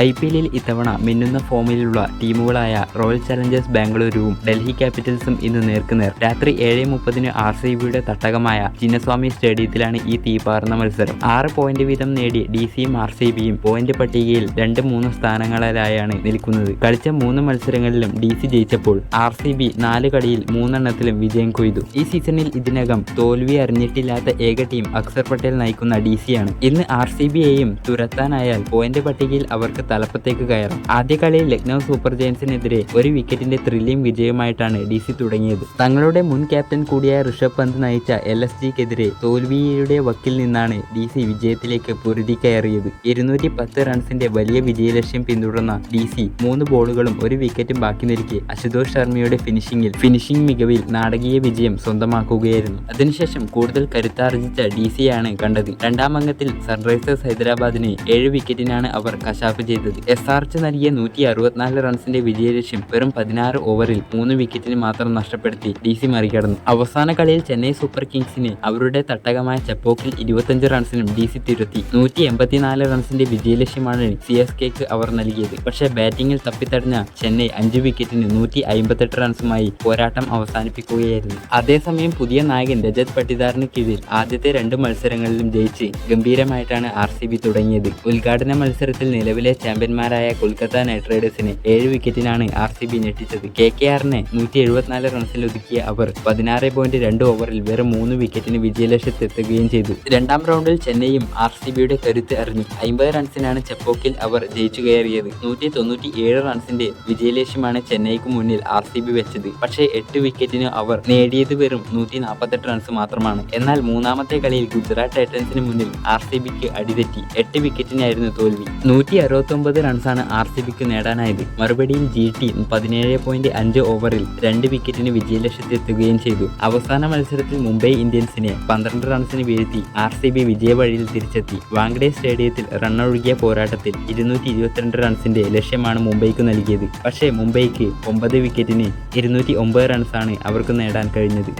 I P എല്ലിൽ ഇത്തവണ മിന്നുന്ന ഫോമിലുള്ള ടീമുകളായ റോയൽ ചലഞ്ചേഴ്സ് ബാംഗ്ലൂരുവും ഡൽഹി ക്യാപിറ്റൽസും ഇന്ന് നേർക്കുനേർ. രാത്രി ഏഴ് മുപ്പതിന് ആർ സി ബിയുടെ തട്ടകമായ ചിന്നസ്വാമി സ്റ്റേഡിയത്തിലാണ് ഈ തീപാറുന്ന മത്സരം. ആറ് പോയിന്റ് വീതം നേടി ഡി സിയും ആർ സി ബിയും പോയിന്റ് പട്ടികയിൽ രണ്ട് മൂന്ന് സ്ഥാനങ്ങളിലായാണ് നിൽക്കുന്നത്. കളിച്ച മൂന്ന് മത്സരങ്ങളിലും ഡി സി ജയിച്ചപ്പോൾ ആർ സി ബി നാല് കളിയിൽ മൂന്നെണ്ണത്തിലും വിജയം കൊയ്തു. ഈ സീസണിൽ ഇതിനകം തോൽവി അറിഞ്ഞിട്ടില്ലാത്ത ഏക ടീം അക്സർ പട്ടേൽ നയിക്കുന്ന ഡി സിയാണ് ഇന്ന് ആർ സി ബിയെയും തുരത്താനായാൽ പോയിന്റ് പട്ടികയിൽ അവർക്ക് തലപ്പത്തേക്ക് കയറും. ആദ്യ കളിയിൽ ലക്നൗ സൂപ്പർ ജയൻസിനെതിരെ ഒരു വിക്കറ്റിന്റെ ത്രില്ലിംഗ് വിജയമായിട്ടാണ് ഡി സി തുടങ്ങിയത്. തങ്ങളുടെ മുൻ ക്യാപ്റ്റൻ കൂടിയായ ഋഷഭ് പന്ത് നയിച്ച എൽ എസ് ജിക്കെതിരെ തോൽവിയുടെ വക്കിൽ നിന്നാണ് ഡി സി വിജയത്തിലേക്ക് പൊരുതി കയറിയത്. ഇരുന്നൂറ്റി പത്ത് റൺസിന്റെ വലിയ വിജയലക്ഷ്യം പിന്തുടർന്ന ഡി സി മൂന്ന് ബോളുകളും ഒരു വിക്കറ്റും ബാക്കി നിൽക്കെ അശുതോഷ് ശർമ്മയുടെ ഫിനിഷിംഗിൽ ഫിനിഷിംഗ് മികവിൽ നാടകീയ വിജയം സ്വന്തമാക്കുകയായിരുന്നു. അതിനുശേഷം കൂടുതൽ കരുത്താർജിച്ച ഡി സിയാണ് കണ്ടത്. രണ്ടാം അംഗത്തിൽ സൺറൈസേഴ്സ് ഹൈദരാബാദിനെ ഏഴ് വിക്കറ്റിനാണ് അവർ കശാപ്പ് ചെയ്തത് എസ് ആർ ജി നൽകിയ നൂറ്റി അറുപത്തിനാല് റൺസിന്റെ വിജയലക്ഷ്യം വെറും പതിനാറ് ഓവറിൽ മൂന്ന് വിക്കറ്റിന് മാത്രം നഷ്ടപ്പെടുത്തി ഡി സി മറികടന്നു. അവസാന കളിയിൽ ചെന്നൈ സൂപ്പർ കിങ്സിന് അവരുടെ തട്ടകമായ ചപ്പോക്കിൽ ഇരുപത്തഞ്ച് റൺസിനും ഡി സി തിരുത്തി. നൂറ്റി എൺപത്തിനാല് റൺസിന്റെ വിജയലക്ഷ്യമാണ് സി എസ് കെക്ക് അവർ നൽകിയത്. പക്ഷേ ബാറ്റിംഗിൽ തപ്പിത്തടഞ്ഞ ചെന്നൈ അഞ്ച് വിക്കറ്റിന് നൂറ്റി അമ്പത്തെട്ട് റൺസുമായി പോരാട്ടം അവസാനിപ്പിക്കുകയായിരുന്നു. അതേസമയം പുതിയ നായകൻ രജത് പട്ടിദാറിന് കീഴിൽ ആദ്യത്തെ രണ്ട് മത്സരങ്ങളിലും ജയിച്ച് ഗംഭീരമായിട്ടാണ് ആർ സി ബി തുടങ്ങിയത്. ഉദ്ഘാടന മത്സരത്തിൽ നിലവിലെ ചാമ്പ്യന്മാരായ കൊൽക്കത്ത നൈറ്റ് റൈഡേഴ്സിനെ ഏഴ് വിക്കറ്റിനാണ് ആർ സി ബി ഞെട്ടിച്ചത്. കെ കെ ആറിനെ നൂറ്റി എഴുപത്തിനാല് റൺസിൽ ഒതുക്കിയ അവർ പതിനാറ് പോയിന്റ് രണ്ട് ഓവറിൽ വെറും മൂന്ന് വിക്കറ്റിന് വിജയലക്ഷ്യത്തെത്തുകയും ചെയ്തു. രണ്ടാം റൗണ്ടിൽ ചെന്നൈയും ആർ സി ബിയുടെ കരുത്ത് അറിഞ്ഞു. അമ്പത് റൺസിനാണ് ചെപ്പോക്കിൽ അവർ ജയിച്ചു കയറിയത്. നൂറ്റി തൊണ്ണൂറ്റി ഏഴ് റൺസിന്റെ വിജയലക്ഷ്യമാണ് ചെന്നൈക്ക് മുന്നിൽ ആർ സി ബി വെച്ചത്. പക്ഷേ എട്ട് വിക്കറ്റിന് അവർ നേടിയത് വെറും നൂറ്റി നാൽപ്പത്തെട്ട് റൺസ് മാത്രമാണ്. എന്നാൽ മൂന്നാമത്തെ കളിയിൽ ഗുജറാത്ത് ടൈറ്റൻസിന് മുന്നിൽ ആർ സി ബിക്ക് അടിതെറ്റി എട്ട് വിക്കറ്റിനായിരുന്നു തോൽവി. നൂറ്റി അറുപത്തൊമ്പത് റൺസാണ് ആർ സി ബിക്ക് നേടാനായത്. മറുപടിയിൽ ജി ടി പതിനേഴ് പോയിന്റ് അഞ്ച് ഓവറിൽ രണ്ട് വിക്കറ്റിന് വിജയലക്ഷ്യത്തെത്തുകയും ചെയ്തു. അവസാന മത്സരത്തിൽ മുംബൈ ഇന്ത്യൻസിനെ പന്ത്രണ്ട് റൺസിന് വീഴ്ത്തി ആർ സി ബി വിജയവഴിയിൽ തിരിച്ചെത്തി. വാങ്കഡെ സ്റ്റേഡിയത്തിൽ റണ്ണൊഴുകിയ പോരാട്ടത്തിൽ ഇരുന്നൂറ്റി ഇരുപത്തിരണ്ട് റൺസിന്റെ ലക്ഷ്യമാണ് മുംബൈക്ക് നൽകിയത്. പക്ഷേ മുംബൈക്ക് ഒമ്പത് വിക്കറ്റിന് ഇരുന്നൂറ്റി ഒമ്പത് റൺസാണ് അവർക്ക് നേടാൻ കഴിഞ്ഞത്.